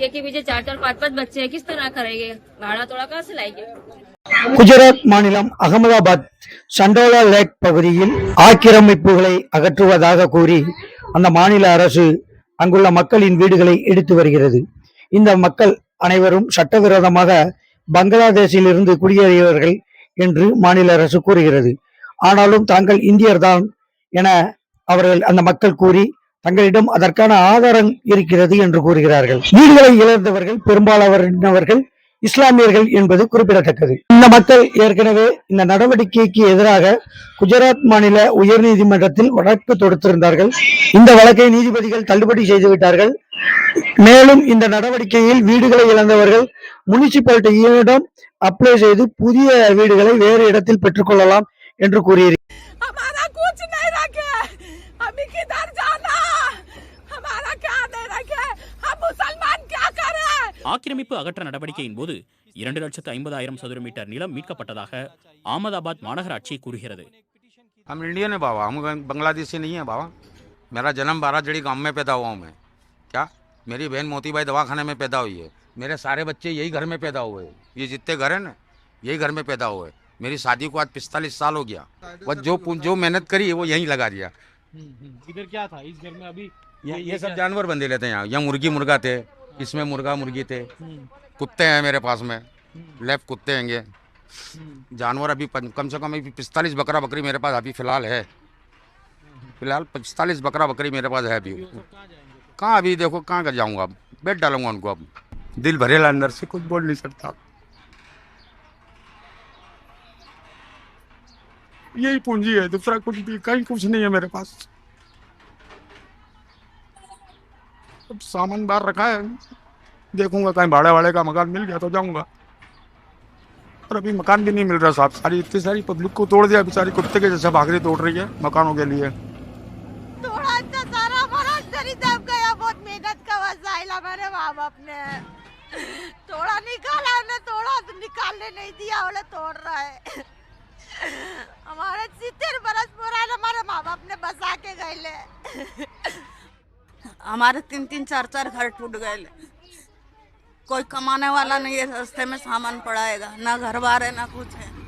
पीछे चार चार पाँच पाँच बच्चे हैं किस तरह करेंगे भाड़ा थोड़ा कहाँ से लाएंगे குஜராத் மாநிலம் அகமதாபாத் சண்டோலா லேக் பகுதியில் ஆக்கிரமிப்புகளை அகற்றுவதாக கூறி அந்த மாநில அரசு அங்குள்ள மக்களின் வீடுகளை இடித்து வருகிறது இந்த மக்கள் அனைவரும் சட்டவிரோதமாக பங்களாதேஷிலிருந்து குடியேறியவர்கள் என்று மாநில அரசு கூறுகிறது ஆனாலும் தாங்கள் இந்தியர்தான் என அவர்கள் அந்த மக்கள் கூறி தங்களிடம் அதற்கான ஆதாரம் இருக்கிறது என்று கூறுகிறார்கள். வீடுகளை இழந்தவர்கள் பெரும்பாலானவர்கள் இஸ்லாமியர்கள் என்பது குறிப்பிடத்தக்கது. இந்த மக்கள் ஏற்கனவே இந்த நடவடிக்கைக்கு எதிராக குஜராத் மாநில உயர்நீதிமன்றத்தில் வழக்கு தொடுத்திருந்தார்கள். இந்த வழக்கை நீதிபதிகள் தள்ளுபடி செய்துவிட்டார்கள். மேலும் இந்த நடவடிக்கையில் வீடுகளை இழந்தவர்கள் முனிசிபாலிட்டியிடம் அப்ளை செய்து புதிய வீடுகளை வேறு இடத்தில் பெற்றுக்கொள்ளலாம் என்று கூறியிருக்கிறார் ஆக்கிரமிப்பு அகற்ற நடவடிக்கையின் போது இரண்டு லட்சத்து ஐம்பதாயிரம் சதுர மீட்டர் நிலம் மீட்கப்பட்டதாக அகமதாபாத் மாநகராட்சி கூறுகிறது हम इंडियन है बाबा हम बांग्लादेशी नहीं है बाबा मेरा जन्म बाराजड़ी गांव में पैदा हुआ हूँ मैं क्या मेरी बहन मोतीबाई दवाखाने में पैदा हुई है मेरे सारे बच्चे यही घर में पैदा हुए हैं। ये जितने घर हैं ना यही घर में पैदा हुए हैं। मेरी शादी को आज पिस्तालीस साल हो गया बस जो जो मेहनत करी है वो यहीं लगा दिया इधर क्या था इस घर में अभी ये ये सब जानवर बंधे लेते हैं यहाँ यहाँ मुर्गी मुर्गा थे इसमें मुर्गा मुर्गी थे। कुत्ते हैं मेरे पास में। लेफ़्ट कुत्ते हैंगे जानवर अभी कम से कम अभी पिस्तालीस बकरा बकरी मेरे पास अभी फ़िलहाल है। फ़िलहाल पिस्तालीस बकरा बकरी मेरे पास है अभी। कहाँ अभी देखो कहाँ कर जाऊँगा अब? बैठ डालूँगा उनको अब। दिल भरेला अंदर से कुछ बोल नहीं सकता। यही पूंजी है दूसरा कुछ भी कहीं कुछ नहीं है मेरे पास। अब सामान बाहर रखा है। देखूँगा, कहीं भाड़े वाड़े का मकान मिल गया तो जाऊँगा। और अभी मकान भी नहीं मिल रहा साहब सारी, इतनी सारी पब्लिक को तोड़ दिया बेचारी कुत्ते के जैसे भागरी तोड़ रही है मकानों के लिए। थोड़ा निकाला ने तो निकालने नहीं दिया बोले तोड़ रहा है। हमारे सितर बरस हमारे माँ बाप ने बसा के गए हमारे तीन तीन, चार चार घर टूट गए कोई कमाने वाला नहीं है, रास्ते में सामान पड़ाएगा ना घर बार है, ना कुछ है।